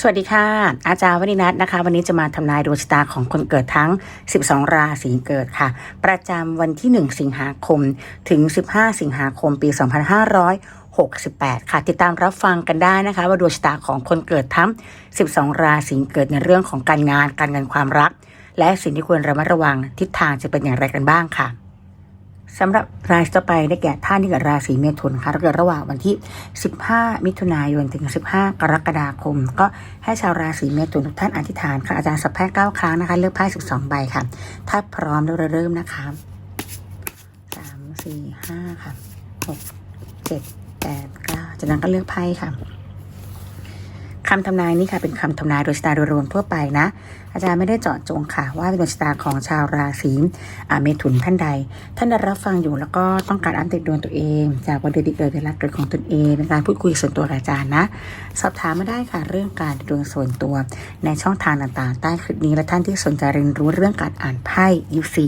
สวัสดีค่ะ อาจารย์วนินัทนะคะ วันนี้จะมาทำนายดวงชะตาของคนเกิดทั้ง 12 ราศีเกิดค่ะ ประจำวันที่ 1 สิงหาคม ถึง 15 สิงหาคม ปี 2568 ค่ะ ติดตามรับฟังกันได้นะคะ ว่าดวงชะตาของคนเกิดทั้ง 12 ราศีเกิดในเรื่องของการงาน การเงินความรัก และสิ่งที่ควรระมัดระวังทิศทางจะเป็นอย่างไรกันบ้างค่ะ สำหรับราศีต่อไปได้แก่ท่านที่เกิดราศีเมถุนค่ะเกิดระหว่างวันที่ 15 มิถุนายนถึง 15 กรกฎาคม ก็ให้ชาวราศีเมถุนทุกท่านอธิษฐานค่ะอาจารย์สับไพ่9ครั้งนะคะ เลือกไพ่12ใบค่ะ ถ้าพร้อมเราเริ่มนะคะ3 4 5ค่ะ6 7 8 9จากนั้นก็เลือกไพ่ค่ะ คำทำนายนี้ค่ะเป็นคำทำนายโดยชะตาโดยรวมทั่วไปนะ อาจารย์ไม่ได้เจาะจงค่ะ ว่าเป็นดวงชะตาของชาวราศีเมถุนท่านใด ท่านได้รับฟังอยู่แล้วก็ต้องการอัปเดตดวงตัวเอง จากวันเดือนปีเกิดเวลาเกิดของตนเองเป็นการพูดคุยส่วนตัวอาจารย์นะ สอบถามมาได้ค่ะเรื่องการดวงส่วนตัว ในช่องทางต่างๆ ใต้คลิปนี้และท่านที่สนใจเรียนรู้เรื่องการอ่านไพ่ยิปซี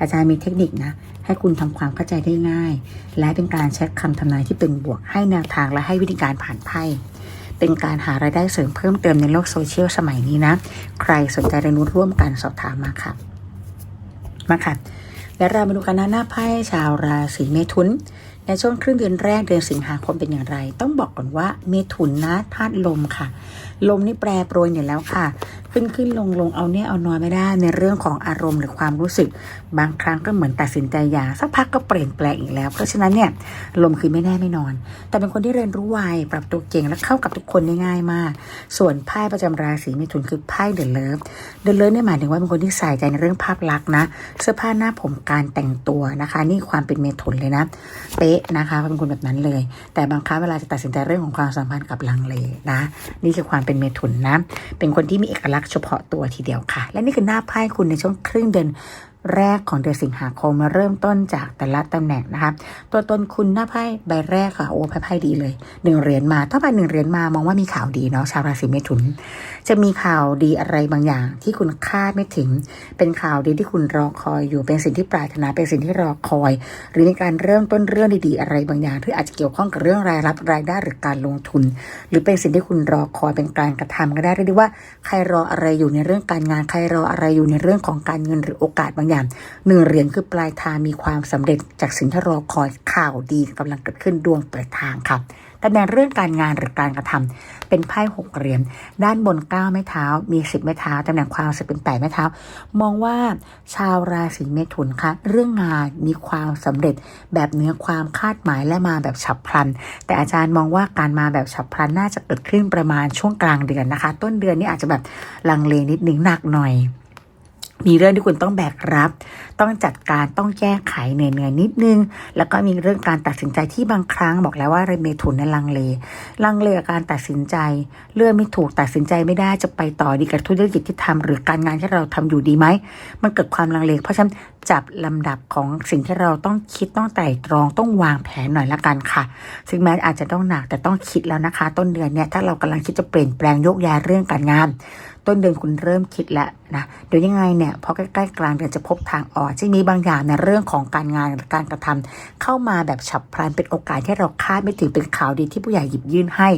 อาจารย์มีเทคนิคนะให้คุณทำความเข้าใจได้ง่าย และเป็นการใช้คำทำนายที่เป็นบวกให้แนวทางและให้วิธีการผ่านไพ่ เป็นการหารายได้เสริมเพิ่มเติมในโลกโซเชียลสมัยนี้นะ ใครสนใจเรียนรู้ร่วมกันสอบถามมาค่ะ มาค่ะ และเรามาดูกันนะหน้าไพ่ชาวราศีเมถุน ในช่วงครึ่งเดือนแรกเดือนสิงหาคมเป็นอย่างไร ต้องบอกก่อนว่าเมถุนนะธาตุลมค่ะ ลมนี่แปรปรวนอยู่แล้วค่ะ ขึ้นขึ้นลงลงเอาเนี่ยเอานอนไม่ได้ในเรื่องของอารมณ์หรือความรู้สึก บางครั้งก็เหมือนตัดสินใจอย่างสักพักก็เปลี่ยนแปลงอีกแล้ว เพราะฉะนั้นเนี่ยลมคือไม่แน่ไม่นอน แต่เป็นคนที่เรียนรู้ไวปรับตัวเก่งและเข้ากับทุกคนได้ง่ายมาก ส่วนไพ่ประจำราศีเมถุนคือไพ่เดอะเลิฟเดอะเลิฟเนี่ยหมายถึงว่าเป็นคนที่ใส่ใจในเรื่องภาพลักษณ์นะเสื้อผ้าหน้าผมการแต่งตัวนะคะ นี่ความเป็นเมถุนเลยนะ เป๊ะนะคะเป็นคนแบบนั้นเลย แต่บางครั้งเวลาจะตัดสินใจเรื่องของความสัมพันธ์กับลังเลนะ นี่คือความเป็นเมถุนนะ เป็นคนที่มีเอกลักษณ์เฉพาะตัวทีเดียวค่ะ และนี่คือหน้าไพ่คุณในช่วงครึ่งเดือนแรกของเดือนสิงหาคมมาเริ่มต้นจากแต่ละตำแหน่งนะคะตัวตนคุณหน้าไพ่ใบแรกค่ะโอ้ไพ่ไพ่ดีเลยหนึ่งเหรียญมา ถ้าใบหนึ่งเหรียญมามองว่ามีข่าวดีเนาะชาวราศีเมถุน จะมีข่าวดีอะไรบางอย่าง ที่คุณคาดไม่ถึง เป็นข่าวดีที่คุณรอคอยอยู่เป็นสิ่งที่ปรารถนาเป็นสิ่งที่รอคอย หรือในการเริ่มต้นเรื่องดีๆอะไรบางอย่างที่อาจจะเกี่ยวข้องกับเรื่องรายรับรายได้หรือการลงทุน หรือเป็นสิ่งที่คุณรอคอยเป็นการกระทำก็ได้เรียกได้ว่า ใครรออะไรอยู่ในเรื่องการงานใครรออะไรอยู่ในเรื่องของการเงินหรือโอกาสบางอย่างหนึ่งเหรียญคือปลายทางมีความสำเร็จจากสิ่งที่รอคอยข่าวดีกำลังเกิดขึ้นดวงเปิดทางครับตำแหน่งเรื่องการงานหรือการกระทำเป็นไพ่หกเหรียญด้านบนเก้าไม้เท้า มีสิบไม้เท้าตำแหน่งความสึกเป็นแปดไม้เท้า มองว่าชาวราศีเมถุนคะเรื่องงานมีความสำเร็จแบบเนื้อความคาดหมายและมาแบบฉับพลัน แต่อาจารย์มองว่าการมาแบบฉับพลันน่าจะเกิดขึ้นประมาณช่วงกลางเดือนนะคะ ต้นเดือนนี่อาจจะแบบลังเลนิดนึงหนักหน่อย มีเรื่องที่คุณต้องแบกรับ ต้องจัดการต้องแก้ไขเหนื่อยๆนิดนึง แล้วก็มีเรื่องการตัดสินใจที่บางครั้งบอกแล้วว่าเมถุนนั้นลังเล ลังเลกับการตัดสินใจ เลือกไม่ถูกตัดสินใจไม่ได้จะไปต่อดีกับธุรกิจที่ทำหรือการงานที่เราทำอยู่ดีไหม มันเกิดความลังเล เพราะฉะนั้นจับลำดับของสิ่งที่เราต้องคิดต้องไตร่ตรองต้องวางแผนหน่อยละกันค่ะ ซึ่งแม้อาจจะต้องหนักแต่ต้องคิดแล้วนะคะ ต้นเดือนเนี่ยถ้าเรากำลังคิดจะเปลี่ยนแปลงโยกย้ายเรื่องการงาน ต้นเดือนคุณเริ่มคิดแล้วนะเดี๋ยวยังไงเนี่ยพอใกล้ๆกลางเดือนจะพบทางออกจะมีบางอย่างในเรื่องของการงานการกระทำเข้ามาแบบฉับพลันเป็นโอกาสที่เราคาดไม่ถึงเป็นข่าวดีที่ผู้ใหญ่หยิบยื่นให้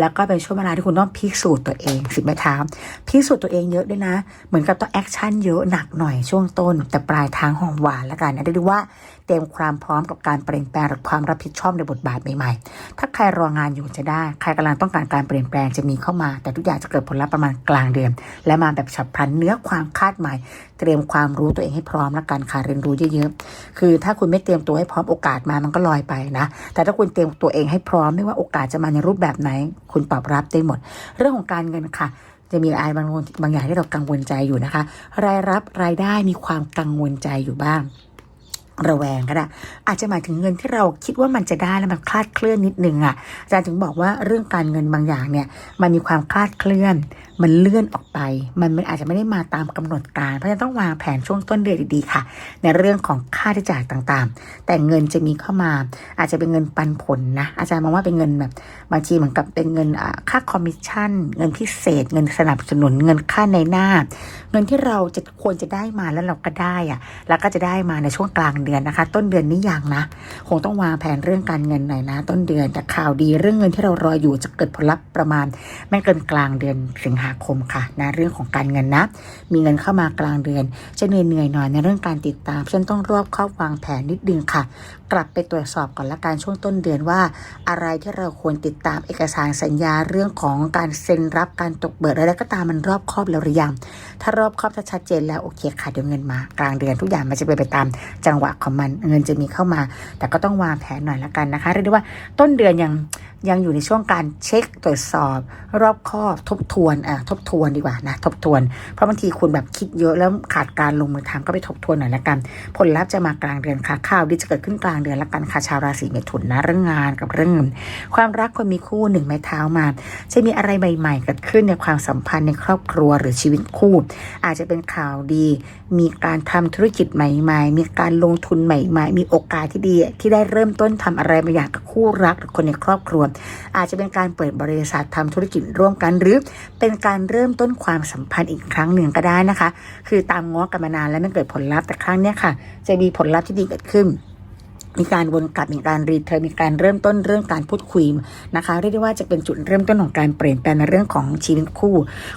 แล้วก็เป็นช่วงเวลาที่คุณต้องพิสูจน์ตัวเองสิบไม้เท้าพิสูจน์ตัวเองเยอะด้วยนะ เหมือนกับต้องแอคชั่นเยอะหนักหน่อยช่วงต้น แต่ปลายทางหอมหวานแล้วกันนะได้ดูว่าเตรียมความพร้อมกับการเปลี่ยนแปลงหรือความรับผิดชอบในบทบาทใหม่ๆถ้าใครรองานอยู่จะได้ ใครกำลังต้องการการเปลี่ยนแปลงจะมีเข้ามา แต่ทุกอย่างจะเกิดผลลัพธ์ประมาณกลางเดือนและมาแบบฉับพลันเนื้อความคาดหมาย เตรียมความรู้ตัวเองให้พร้อมและการค่ะเรียนรู้เยอะๆคือถ้าคุณไม่เตรียมตัวให้พร้อมโอกาสมามันก็ลอยไปนะ แต่ถ้าคุณเตรียมตัวเองให้พร้อมไม่ว่าโอกาสจะมาในรูปแบบไหน คุณตอบรับได้หมด เรื่องของการเงินค่ะจะมีอะไรบางบางอย่างที่เรากังวลใจอยู่นะคะ รายรับรายได้มีความกังวลใจอยู่บ้าง ระแวงก็ได้อาจจะหมายถึงเงินที่เราคิดว่ามันจะได้แล้วมันคลาดเคลื่อนนิดนึงอะอาจารย์ถึงบอกว่าเรื่องการเงินบางอย่างเนี่ยมันมีความคลาดเคลื่อน มันเลื่อนออกไป มันมันอาจจะไม่ได้มาตามกำหนดการ เพราะฉะนั้นต้องวางแผนช่วงต้นเดือนดีๆค่ะ ในเรื่องของค่าใช้จ่ายต่างๆ แต่เงินจะมีเข้ามา อาจจะเป็นเงินปันผลนะ อาจารย์มองว่าเป็นเงินแบบบางทีเหมือนกับเป็นเงินค่าคอมมิชชั่น เงินพิเศษ เงินสนับสนุน เงินค่าในหน้า เงินที่เราจะควรจะได้มาแล้วเราก็ได้อะแล้วก็จะได้มาในช่วงกลางเดือนนะคะ ต้นเดือนนี้ยังนะ คงต้องวางแผนเรื่องการเงินหน่อยนะ ต้นเดือนแต่ข่าวดีเรื่องเงินที่เรารออยู่จะเกิดผลลัพธ์ประมาณ ไม่เกินกลางเดือนสิงหาคมค่ะนะเรื่องของการเงินนะ มีเงินเข้ามากลางเดือน จะเหนื่อยเหนื่อยๆหน่อยในเรื่องการติดตามฉันต้องรอบครอบวางแผนนิดนึงค่ะ กลับไปตรวจสอบก่อนละกันช่วงต้นเดือนว่า อะไรที่เราควรติดตามเอกสารสัญญาเรื่องของการเซ็นรับการตกเบิกอะไรก็ตามมันรอบครอบแล้วหรือยังถ้ารอบครอบถ้าชัดเจนแล้วโอเคค่ะเดี๋ยวเงินมากลางเดือนทุกอย่างมันจะเป็นไปตามจังหวะของมันเงินจะมีเข้ามา แต่ก็ต้องวางแผนหน่อยละกันนะคะเรียกได้ว่าต้นเดือนยังยังอยู่ในช่วงการเช็คตรวจสอบ รอบครอบทบทวนอะทบทวนดีกว่านะทบทวน เพราะบางทีคุณแบบคิดเยอะแล้วขาดการลงมือทำก็ไปทบทวนหน่อยละกัน ผลลัพธ์จะมากลางเดือนค่ะข่าวดีจะเกิดขึ้นกลางเดือนละกันค่ะชาวราศีเมถุนนะเรื่องงานกับเรื่องเงินความรักคนมีคู่หนึ่งไม้เท้ามา จะมีอะไรใหม่ๆเกิดขึ้นในความสัมพันธ์ในครอบครัวหรือชีวิตคู่ อาจจะเป็นข่าวดี มีการทำธุรกิจใหม่ ๆ มีการลงทุนใหม่ ๆ มีโอกาสที่ดีที่ได้เริ่มต้นทำอะไรบางอย่างกับคู่รักหรือคนในครอบครัว อาจจะเป็นการเปิดบริษัททำธุรกิจร่วมกันหรือเป็นการเริ่มต้นความสัมพันธ์อีกครั้งหนึ่งก็ได้นะคะ คือตามง้อกันมานานแล้วไม่เกิดผลลัพธ์แต่ครั้งนี้ค่ะ จะมีผลลัพธ์ที่ดีเกิดขึ้น มีการวนกลับมีการรีเทิร์นมีการเริ่มต้นเรื่องการพูดคุยนะคะเรียกได้ว่าจะเป็นจุดเริ่มต้นของการเปลี่ยนแปลงในเรื่องของชีวิตคู่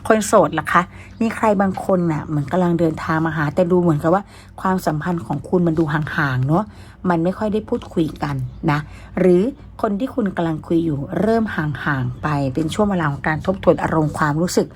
คนโสดล่ะคะ มีใครบางคนน่ะเหมือนกำลังเดินทางมาหา แต่ดูเหมือนกับว่าความสัมพันธ์ของคุณมันดูห่างๆเนาะมันไม่ค่อยได้พูดคุยกันนะหรือคนที่คุณกำลังคุยอยู่เริ่มห่างๆไปเป็นช่วงเวลาของการทบทวนอารมณ์ความรู้สึก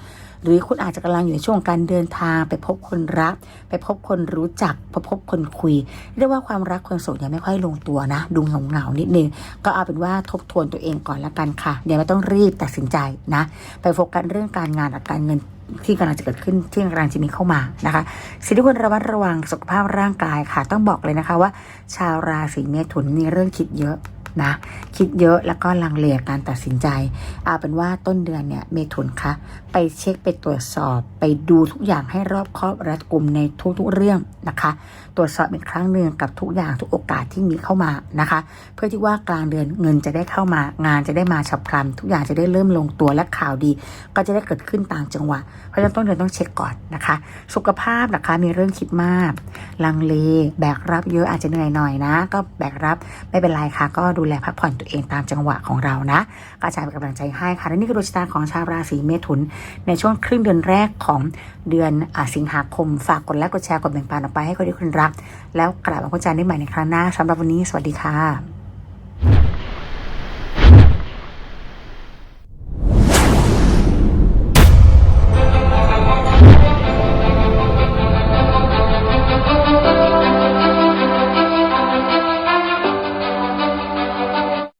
หรือคุณอาจจะกำลังอยู่ในช่วงการเดินทาง ไปพบคนรัก ไปพบคนรู้จักไปพบคนคุย เรียกว่าความรักคนโสดยังไม่ค่อยลงตัวนะ ดูเหงาเหงานิดนึง ก็เอาเป็นว่าทบทวนตัวเองก่อนละกันค่ะเดี๋ยวไม่ต้องรีบตัดสินใจนะ ไปโฟกัสเรื่องการงานกับการเงินที่กำลังจะเกิดขึ้นที่กำลังจะมีเข้ามานะคะสิ่งที่ควรระมัดระวังสุขภาพร่างกายค่ะ ต้องบอกเลยนะคะว่า ชาวราศีเมถุนมีเรื่องคิดเยอะ นะคิดเยอะแล้วก็ลังเลการตัดสินใจเอาเป็นว่าต้นเดือนเนี่ยเมถุนคะไปเช็คไปตรวจสอบไปดูทุกอย่างให้รอบครอบรัดกุมในทุกๆเรื่องนะคะ ตรวจสอบอีกครั้งหนึ่งกับทุกอย่างทุกโอกาสที่มีเข้ามานะคะ เพื่อที่ว่ากลางเดือนเงินจะได้เข้ามางานจะได้มาฉับพลัน ทุกอย่างจะได้เริ่มลงตัวและข่าวดี ก็จะได้เกิดขึ้นต่ามจังหวะเพราะฉะนั้นต้นเดือนต้องเช็คก่อนนะคะ สุขภาพนะคะมีเรื่องคิดมาก ลังเลแบกรับเยอะอาจจะเหนื่อยหน่อยนะ ก็แบกรับไม่เป็นไรค่ะก็ดูแลพักผ่อนตัวเองตามจังหวะของเรานะก็อาจารย์เป็นกำลังใจให้ค่ะและนี่คือดวงชะตาของชาวราศีเมถุน ในช่วงครึ่งเดือนแรกของเดือนอสิงหาคม ฝากกดไลค์กดแชร์กดแบ่งปันออกไปให้คนที่คุณรัก แล้วกลับมาพบกันได้ใหม่ในครั้งหน้าสำหรับวันนี้สวัสดีค่ะ